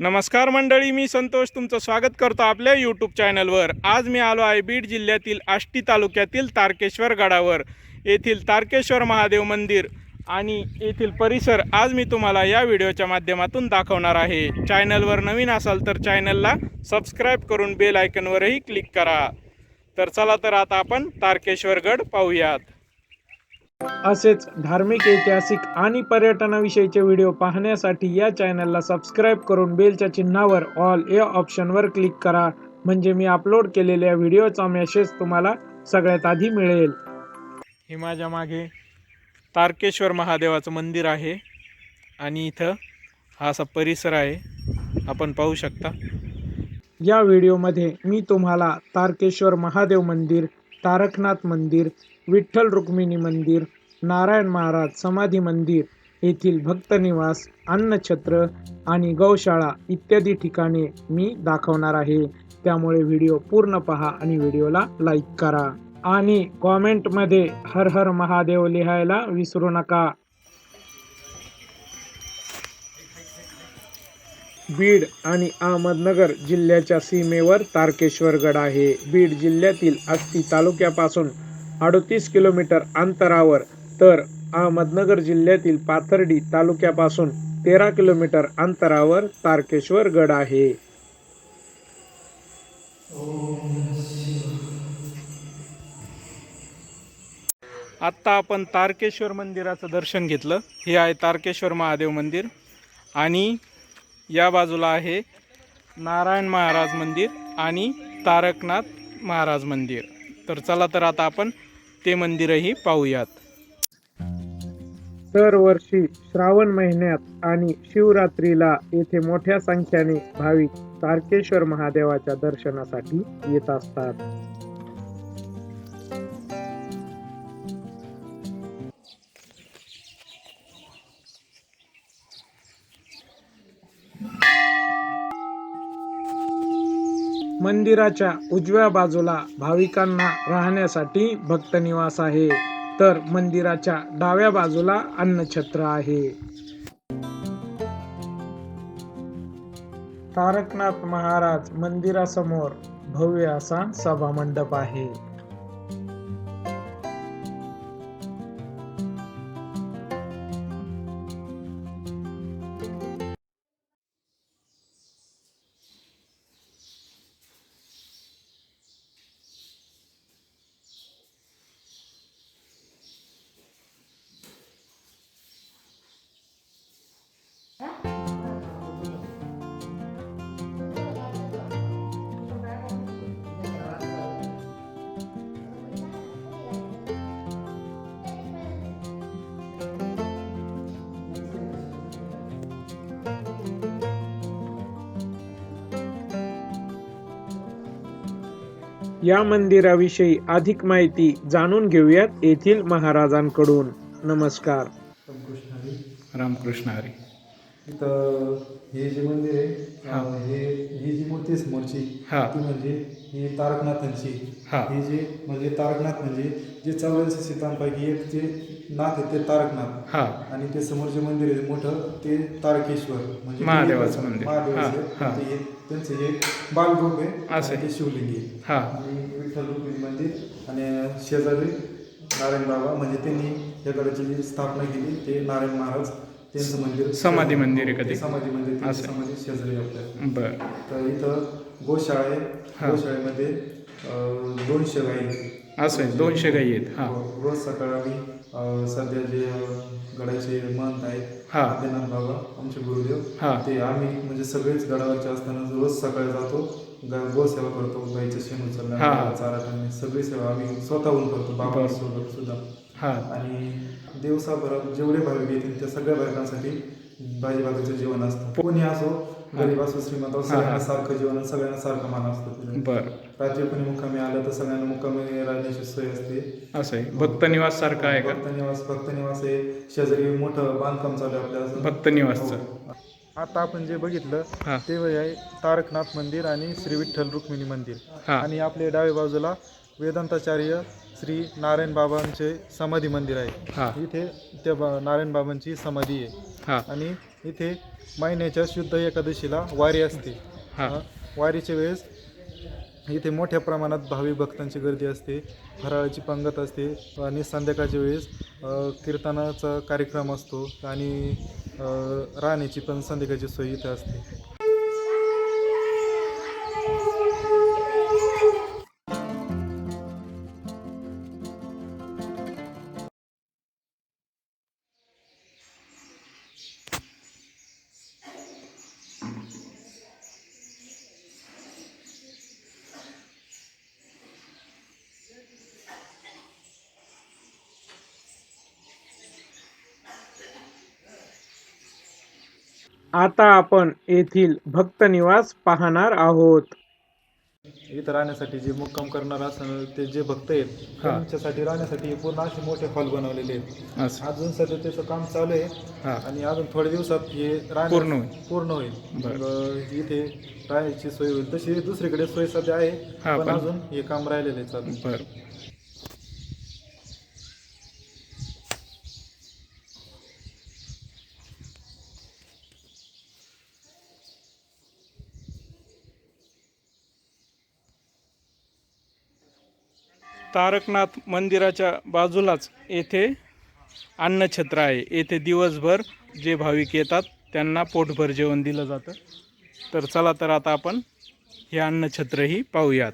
नमस्कार मंडळी मी संतोष तुमचं स्वागत करतो आपल्या यूट्यूब चॅनलवर. आज मी आलो आहे बीड जिल्ह्यातील आष्टी तालुक्यातील तारकेश्वर गडावर. येथील तारकेश्वर महादेव मंदिर आणि येथील परिसर आज मी तुम्हाला या व्हिडिओच्या माध्यमातून दाखवणार आहे. चॅनलवर नवीन असाल तर चॅनलला सबस्क्राईब करून बेल आयकनवरही क्लिक करा. तर चला तर आता आपण तारकेश्वर गड पाहूयात. असेच धार्मिक ऐतिहासिक आणि पर्यटनाविषयीचे व्हिडिओ पाहण्यासाठी या चॅनलला सबस्क्राईब करून बेलच्या चिन्हावर ऑल या ऑप्शनवर क्लिक करा. म्हणजे मी अपलोड केलेल्या व्हिडिओचा मेसेज तुम्हाला सगळ्यात आधी मिळेल. हे माझ्या मागे तारकेश्वर महादेवाचं मंदिर आहे आणि इथं हा असा परिसर आहे. आपण पाहू शकता. या व्हिडिओमध्ये मी तुम्हाला तारकेश्वर महादेव मंदिर तारकनाथ मंदिर विठ्ठल रुक्मिणी मंदिर नारायण महाराज समाधी मंदिर येथील भक्तनिवास अन्नछत्र आणि गौशाळा इत्यादी ठिकाणे मी दाखवणार आहे. त्यामुळे व्हिडिओ पूर्ण पहा आणि व्हिडिओला लाईक करा. आणि कॉमेंटमध्ये हर हर महादेव लिहायला विसरू नका. बीड आणि अहमदनगर जिल्ह्याच्या सीमेवर तारकेश्वर गड आहे. बीड जिल्ह्यातील आष्टी तालुक्यापासून अडतीस किलोमीटर अंतरावर तर अहमदनगर जिल्ह्यातील पाथर्डी तालुक्यापासून तेरा किलोमीटर अंतरावर तारकेश्वर गड आहे. आत्ता आपण तारकेश्वर मंदिराचं दर्शन घेतलं. हे आहे तारकेश्वर महादेव मंदिर आणि या बाजूला आहे नारायण महाराज मंदिर आणि तारकनाथ महाराज मंदिर. तर चला तर आता आपण ते मंदिरही पाहूयात. दरवर्षी श्रावण महिन्यात आणि शिवरात्रीला येथे मोठ्या संख्येने भाविक तारकेश्वर महादेवाच्या दर्शनासाठी येत असतात. मंदिराच्या उजव्या बाजूला भाविकांना राहण्यासाठी भक्तनिवास आहे. तर मंदिराच्या डाव्या बाजूला अन्नछत्र आहे. तारकनाथ महाराज मंदिरासमोर भव्य असा सभामंडप आहे. या मंदिराविषयी अधिक माहिती जाणून घेऊयात येथील महाराजांकडून नमस्कार रामकृष्ण हरी रामकृष्ण हरी इथं हे जे मंदिर आहे हा. हे जी मूर्ती समोरची हा. ती म्हणजे ही तारकनाथांची हा. ही जे म्हणजे तारकनाथ म्हणजे जे चौऱ्याऐंशी सीतांपैकी एक जे नाथ आहे ते तारकनाथ हा आणि ते समोर जे मंदिर आहे मोठं ते तारकेश्वर म्हणजे महादेवाचं मंदिर. महादेवाचं आहे. हा, हा. ते हे- त्यांचं हे बालरूप आहे असं आणि ते शिवलिंगी आहे. हा आणि विठ्ठल रुक्मिणी मंदिर आणि शेजारी नारायण बाबा म्हणजे त्यांनी या गडाची जी स्थापना केली ते नारायण महाराज त्यांचं मंदिर समाधी मंदिर आहे का ते? ते समाधी मंदिर त्यांची असं. समाधी शेजारी आपल्या बर तर इथं गोशाळा हा. गोशाळेमध्ये अं, दोनशे गाई असं आहे दोनशे गाई आहेत हा हो, रोज सकाळी आम्ही अं, सध्या जे अं, गडाचे महंत आहेत हा. आदिनाथ बाबा आमचे गुरुदेव हा. ते आम्ही म्हणजे सगळेच गडावरचे असताना रोज सकाळी जातो ग- गोसेवा करतो गाईचं शेण हा. उचलणं चारा टाकणे सगळी सेवा आम्ही स्वतःहून करतो बरं. बाबांसोबत सुद्धा हा आणि दिवसाभरात जेवढे भाविक येतील त्या सगळ्या भाविकांसाठी भाजी भाकरीचं जेवण असतं कोणी असो गरीब असो श्रीमंत असो हा. सगळ्यांना सारखं जेवण आणि सगळ्यांना सारखं मान असतं तिथे. बर रात्री कोणी मुक्कामी आलं तर सगळ्यांना मुक्कामी राहण्याची सोय असते असं आहे भक्त निवास सारखं आहे का भक्त निवास भक्त निवास आहे शेजारी मोठं बांधकाम चालू आहे आपल्या असं. भक्त निवासचं हो. आता आपण जे बघितलं हा. ते आहे तारकनाथ मंदिर आणि श्री विठ्ठल रुक्मिणी मंदिर हा. आणि आपल्या डाव्या बाजूला वेदांताचार्य श्री नारायण बाबांचे समाधी मंदिर हा. आहे इथे त्या बा- नारायण बाबांची समाधी आहे हा आणि इथे महिन्याच्या शुद्ध एकादशीला वारी असते हा. वारीच्या वेळेस इथे मोठ्या प्रमाणात भावी भक्तांची गर्दी असते फराळाची पंगत असते आणि संध्याकाळच्या वेळेस कीर्तनाचा कार्यक्रम असतो आणि राहण्याची पण संध्याकाळची सोय इथे असते. आता आपण येथील भक्त निवास पाहणार आहोत. इथं राहण्यासाठी जे मुक्काम करणार असं ते जे भक्त आहेत हा. त्यांच्यासाठी राहण्यासाठी पूर्ण असे मोठे हॉल बनवलेले आहेत. असं. अजून सध्या त्याचं काम चालू आहे. हा. आणि अजून थोड्या दिवसात हे राहण्या- पूर्ण होईल. पूर्ण होईल. बरं. मग इथे राहायची सोय होईल. तशी दुसरीकडे सोय सध्या आहे हा, पण पण- अजून हे काम राहिलेलं आहे चालू. बर. तारकनाथ मंदिराच्या बाजूलाच येथे अन्नछत्र आहे. येथे दिवसभर जे भाविक येतात त्यांना पोटभर जेवण दिलं जातं. तर चला तर आता आपण हे अन्नछत्रही पाहूयात.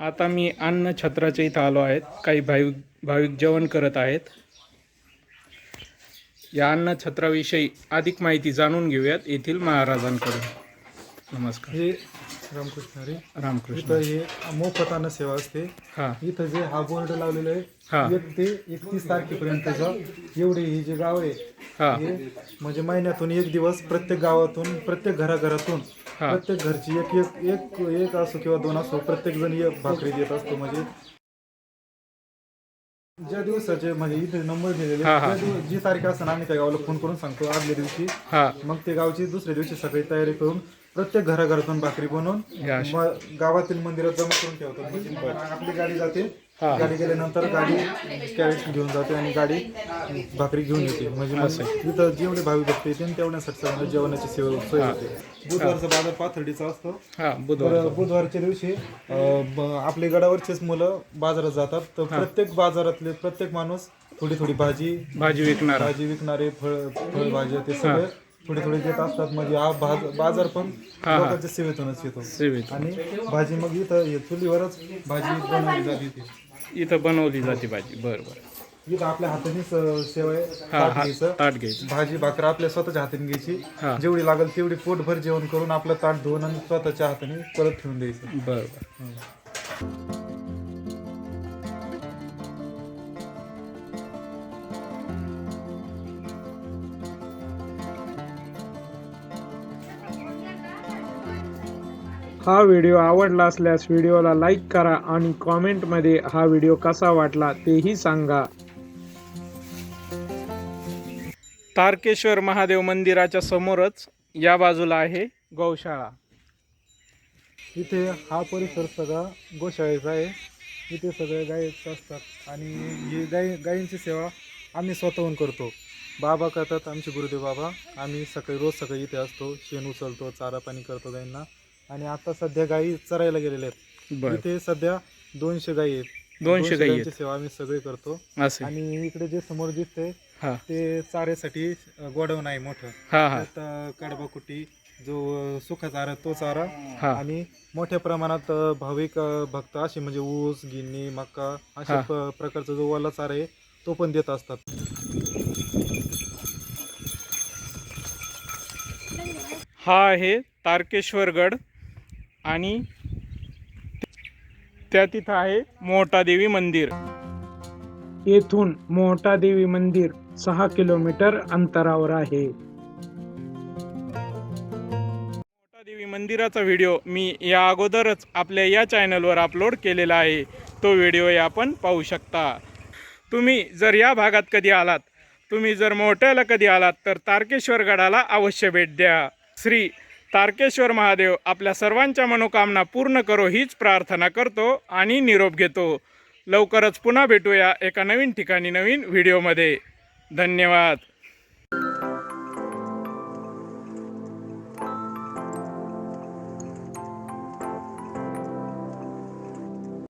आता मी अन्नछत्राच्या इथं आलो आहेत. काही भाविक भाविक जेवण करत आहेत. या अन्नछत्राविषयी अधिक माहिती जाणून घेऊयात येथील महाराजांकडून. नमस्कार. हे रामकृष्ण इथं हे मोफत अन्न सेवा असते. हा. इथं जे हा बोर्ड लावलेला हा. आहे एक ते एकतीस तारखेपर्यंतचा एवढे ही जे गाव आहे हा. हे म्हणजे महिन्यातून एक दिवस प्रत्येक गावातून प्रत्येक घराघरातून हा. प्रत्येक घरची एक एक एक एक असो किंवा दोन असो प्रत्येक जण एक भाकरी देत असतो. म्हणजे ज्या दिवसाचे म्हणजे इथे नंबर दिलेले हा, हा. जी तारीख असताना आम्ही त्या गावाला फोन करून सांगतो. आदल्या दिवशी हा. मग ते गावची दुसऱ्या दिवशी सकाळी तयारी करून प्रत्येक घराघरातून भाकरी बनवून या अशा. मग गावातील मंदिरात जमा करून ठेवतात. म्हणजे आपली गाडी जाते. हा. गाडी गेल्यानंतर गाडी कॅरेट घेऊन जाते आणि गाडी भाकरी घेऊन येते. म्हणजे मग. तिथं जेवढे भाविक भक्त येतील तेवढ्यासाठी सगळ्यांना जेवणाची सेवा सोय होते बुधवारचा बाजार पाथर्डीचा असतो. हा बुधवार. तर बुधवारच्या दिवशी अं, ब- आपले गडावरचेच मुलं बाजारात जातात. तर प्रत्येक बाजारातले प्रत्येक माणूस थोडी थोडी भाजी भाजी विकणारा. भाजी विकणारे फळ फळभाज्या ते सगळे थोडे थोडे देत असतात. म्हणजे हा बाज- बाजार पण. लोकांच्या सेवेतूनच येतो. सेवेत आणि भाजी मग इथं हे चुलीवरच भाजी बनवली जाते इथे. इथं बनवली जाते भाजी. बरं बरं. इथं आपल्या हातानेच अं, सेवा आहे हा ताट हा घ्यायचं. ताट घ्यायचं. भाजी भाकर आपल्या स्वतःच्या हाताने घ्यायची. जेवढी लागेल तेवढी पोटभर जेवण करून आपलं ताट धुवून आणि स्वतःच्या हाताने परत ठेवून द्यायचं. बरं बरं. हा व्हिडिओ आवडला असल्यास व्हिडिओला लाईक करा आणि कॉमेंटमध्ये हा व्हिडिओ कसा वाटला तेही सांगा. तारकेश्वर महादेव मंदिराच्या समोरच या बाजूला आहे गौशाळा. इथे हा परिसर सगळा गोशाळेचा आहे. इथे सगळे गायीच असतात आणि ही गाई गायींची सेवा आम्ही स्वतःहून करतो. बाबा करतात आमचे गुरुदेव बाबा. आम्ही सकाळी रोज सकाळी इथे असतो. शेण उचलतो चारा पाणी करतो गायींना. आणि आता सध्या गायी चरायला गेलेल्या आहेत. बर. इथे सध्या दोनशे गायी आहेत. दोनशे गायी गायींची सेवा आम्ही सगळे करतो. असे. आणि इकडे जे समोर दिसतंय हा. ते चाऱ्यासाठी गोडाऊन आहे मोठं. हा हा. त्यात अं, कडबा कुटी जो अं, सुका चारा तो चारा हा. आणि मोठ्या प्रमाणात अ, भाविक अ, भक्त असे म्हणजे ऊस गिन्नी मका अशा हा. प- प्रकारचा जो ओला चारा आहे तो पण देत असतात. हा आहे तारकेश्वरगड. आणि त्या तिथं आहे मोहटादेवी मंदिर. येथून मोहटादेवी मंदिर सहा किलोमीटर अंतरावर आहे. मोहटादेवी मंदिराचा व्हिडिओ मी या अगोदरच आपल्या या चॅनलवर अपलोड केलेला आहे. तो व्हिडिओ आपण पाहू शकता. तुम्ही जर या भागात कधी आलात तुम्ही जर मोठ्याला कधी आलात तर तारकेश्वर गडाला अवश्य भेट द्या. श्री तारकेश्वर महादेव आपल्या सर्वांच्या मनोकामना पूर्ण करो हीच प्रार्थना करतो आणि निरोप घेतो. लवकरच पुन्हा भेटूया एका नवीन ठिकाणी नवीन व्हिडिओमध्ये. धन्यवाद.